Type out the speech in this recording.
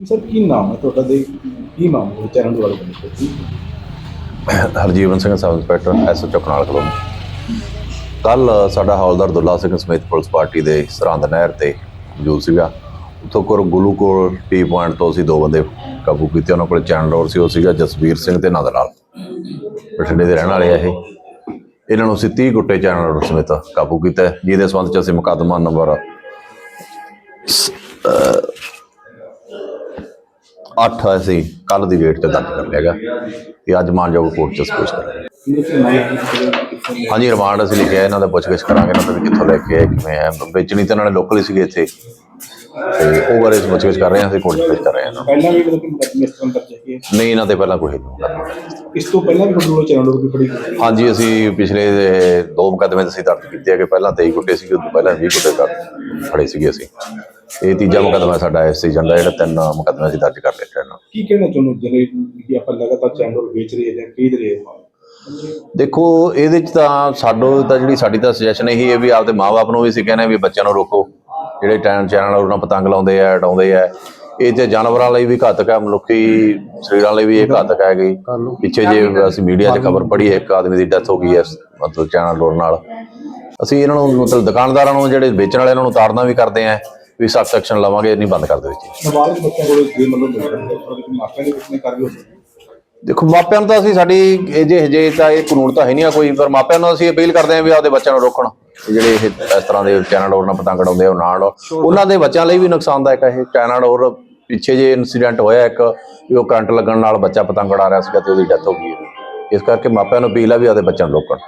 Sir, ਕੀ ਨਾਮ ਹੈ ਤੁਹਾਡਾ ਦੇ ਕੀ ਮਾਮਲਾ ਹੈ? ਚੈਨਲ ਵਾਲੇ ਬੰਦੇ Harjeevan Singh, sub inspector SO Chaknal colony. ਕੱਲ ਸਾਡਾ ਹੌਲਦਾਰ ਦੁੱਲਾ ਸਿੰਘ ਸਮੇਤ ਪੁਲਿਸ ਪਾਰਟੀ ਦੇ ਸਰਹੰਦ ਨਹਿਰ ਤੇ ਮੌਜੂਦ ਸੀਗਾ। ਉੱਥੋਂ ਕੋਲ ਗੁਲੂ ਕੋਲ ਟੀ ਪੁਆਇੰਟ ਤੋਂ ਅਸੀਂ ਦੋ ਬੰਦੇ ਕਾਬੂ ਕੀਤੇ। ਉਹਨਾਂ ਕੋਲ ਚੈਨਲ ਰੋਡ ਸੀ, ਉਹ ਸੀਗਾ ਜਸਵੀਰ ਸਿੰਘ ਤੇ ਨੰਦ ਲਾਲ ਬਠਿੰਡੇ ਦੇ ਰਹਿਣ ਵਾਲੇ ਆ ਇਹ। ਇਹਨਾਂ ਨੂੰ ਅਸੀਂ 30 ਗੁੱਟੇ ਚੈਨਲ ਰੋਡ ਸਮੇਤ ਕਾਬੂ ਕੀਤਾ। ਜਿਹਦੇ ਸੰਬੰਧ ਚ ਅਸੀਂ ਮੁਕੱਦਮਾ ਨੰਬਰ 8 ਅਸੀਂ ਕੱਲ ਦੀ ਡੇਟ ਤੇ ਦਰਜ ਕਰ ਲਿਆਗਾ ਤੇ ਅੱਜ ਮਾਨਯੋਗ ਕੋਰਟ ਚ ਪੇਸ਼ ਕਰਾਂਗੇ ਕਿ ਹੈ ਹਾਂਜੀ ਰਿਮਾਂਡ ਅਸੀਂ ਲਿਖਿਆ ਇਹਨਾਂ ਦਾ ਪੁੱਛਗਿੱਛ ਕਰਾਂਗੇ ਇਹਨਾਂ ਤੋਂ ਕਿੱਥੋਂ ਲੈ ਕੇ ਆਏ ਕਿਵੇਂ ਆਏ ਵੇਚਣੀ ਤਾਂ ਨਾਲੇ ਲੋਕਲ ਹੀ ਸੀਗੇ ਇੱਥੇ। ਤੇ ਉਹ ਬਾਰੇ ਪੁੱਛਗਿੱਛ ਕਰ ਰਹੇ ਹਾਂ ਅਸੀਂ ਕੋਰਟ 'ਚ ਪੇਸ਼ ਕਰ ਰਹੇ ਹਾਂ ਇਹਨਾਂ ਪਹਿਲਾਂ ਵੀ ਮਤਲਬ ਕਿ ਇਸ ਤਰ੍ਹਾਂ ਹੈ ਨੂੰ। ਨਹੀਂ ਇਹਨਾਂ ਤੇ ਪਹਿਲਾਂ ਕੋਈ ਨਹੀਂ ਇਸ ਤੋਂ ਪਹਿਲਾਂ ਵੀ ਚੈਨਲ ਫੜੀ ਹਾਂਜੀ ਅਸੀਂ ਪਿਛਲੇ ਦੇ ਮੁਕੱਦਮੇ ਅਸੀਂ ਦਰਜ ਕੀਤੇ ਹੈਗੇ ਪਹਿਲਾਂ 23 ਗੁੱਟੇ ਸੀਗੇ ਉਦੋਂ ਪਹਿਲਾਂ 20 ਗੁੱਟੇ ਫੜੇ ਸੀਗੇ ਅਸੀਂ। ਇਹ ਤੀਜਾ ਮੁਕੱਦਮਾ ਸਾਡਾ ਇਸ ਸੀਜ਼ਨ ਦਾ ਜਿਹੜਾ ਤਿੰਨ ਮੁਕੱਦਮੇ ਅਸੀਂ ਦਰਜ ਕਰ ਲਏ ਇਹਨਾਂ ਨਾਲ ਕੀ ਕਹਿਣਾ ਚਾਹੁੰਦੇ ਜਿਹੜੇ ਕਿ ਆਪਾਂ ਲਗਾਤਾਰ ਚੈਨਲ ਵੇਚ ਰਹੇ ਜਾਂ ਖਰੀਦ ਰਹੇ ਹਾਂ? ਦੇਖੋ ਇਹਦੇ ਚ ਤਾਂ ਸਾਡੋ ਤਾਂ ਜਿਹੜੀ ਸਾਡੀ ਤਾਂ ਸੁਜੈਸ਼ਨ ਇਹੀ ਹੈ ਵੀ ਆਪਦੇ ਮਾਪੇ ਨੂੰ ਵੀ ਅਸੀਂ ਕਹਿੰਦੇ ਵੀ ਬੱਚਿਆਂ ਨੂੰ ਰੋਕੋ। ਜਿਹੜੇ ਟੈਨ ਚੈਨਲ ਉਹਨਾਂ ਪਤੰਗ ਲਾਉਂਦੇ ਆ ਉਡਾਉਂਦੇ ਆ। ਇਹ ਤੇ ਜਾਨਵਰਾਂ ਲਈ ਵੀ ਘਾਤਕ ਹੈ ਮਨੁੱਖੀ ਸਰੀਰਾਂ ਲਈ ਵੀ ਇਹ ਘਾਤਕ ਹੈ ਗਈ ਪਿੱਛੇ ਜੇ ਅਸੀਂ ਮੀਡੀਆ 'ਚ ਖਬਰ ਪੜ੍ਹੀ ਹੈ ਇੱਕ ਆਦਮੀ ਦੀ ਡੈਥ ਹੋ ਗਈ ਹੈ ਮਤਲਬ ਚੈਨਲ ਲੋੜ ਨਾਲ। ਅਸੀਂ ਇਹਨਾਂ ਨੂੰ ਮਤਲਬ ਦੁਕਾਨਦਾਰਾਂ ਨੂੰ ਜਿਹੜੇ ਵੇਚਣ ਵਾਲਿਆਂ ਨੂੰ ਉਤਾਰਨਾ ਵੀ ਕਰਦੇ ਆ ਵੀ ਸਖਤ ਐਕਸ਼ਨ ਲਵਾਂਗੇ ਨਹੀਂ ਬੰਦ ਕਰ ਦੇ ਵਿੱਚ ਨਾਬਾਲਗ ਬੱਚਿਆਂ ਕੋਲ ਜੇ ਮਤਲਬ ਮਿਲ ਜਾਂਦਾ ਉਹਨਾਂ ਦੇ ਮਾਪਿਆਂ ਦੇ ਵਿੱਚ ਨੇ ਕਰ ਵੀ ਹੋ। ਸਕਦਾ ਦੇਖੋ ਮਾਪਿਆਂ ਨੂੰ ਤਾਂ ਅਸੀਂ ਸਾਡੀ ਇਹ ਜੇ ਹਜੇ ਤਾਂ ਇਹ ਕਾਨੂੰਨ ਤਾਂ ਹੈ ਨਹੀਂ ਆ ਕੋਈ ਪਰ ਮਾਪਿਆਂ ਨੂੰ ਅਸੀਂ ਅਪੀਲ ਕਰਦੇ ਹਾਂ ਵੀ ਆਪਦੇ ਬੱਚਿਆਂ ਨੂੰ ਰੋਕਣ। ਜਿਹੜੇ ਇਹ ਇਸ ਤਰ੍ਹਾਂ ਦੇ ਚੈਨਲ ਔਰ ਨਾਲ ਪਤੰਗ ਉਡਾਉਂਦੇ ਆ ਉਹ ਨਾ ਉਡਾਓ ਉਹਨਾਂ ਦੇ ਬੱਚਿਆਂ ਲਈ ਵੀ ਨੁਕਸਾਨਦਾਇਕ ਹੈ ਇਹ ਚੈਨਲ ਔਰ ਪਿੱਛੇ ਜੇ ਇਨਸੀਡੈਂਟ ਹੋਇਆ ਇੱਕ ਵੀ ਉਹ ਕਰੰਟ ਲੱਗਣ ਨਾਲ ਬੱਚਾ ਪਤੰਗ ਉਡਾ ਰਿਹਾ ਸੀਗਾ ਤੇ ਉਹਦੀ ਡੈਥ ਹੋ ਗਈ। ਇਸ ਕਰਕੇ ਮਾਪਿਆਂ ਨੂੰ ਅਪੀਲ ਆ ਵੀ ਆਪਦੇ ਬੱਚਿਆਂ ਨੂੰ ਰੋਕਣ।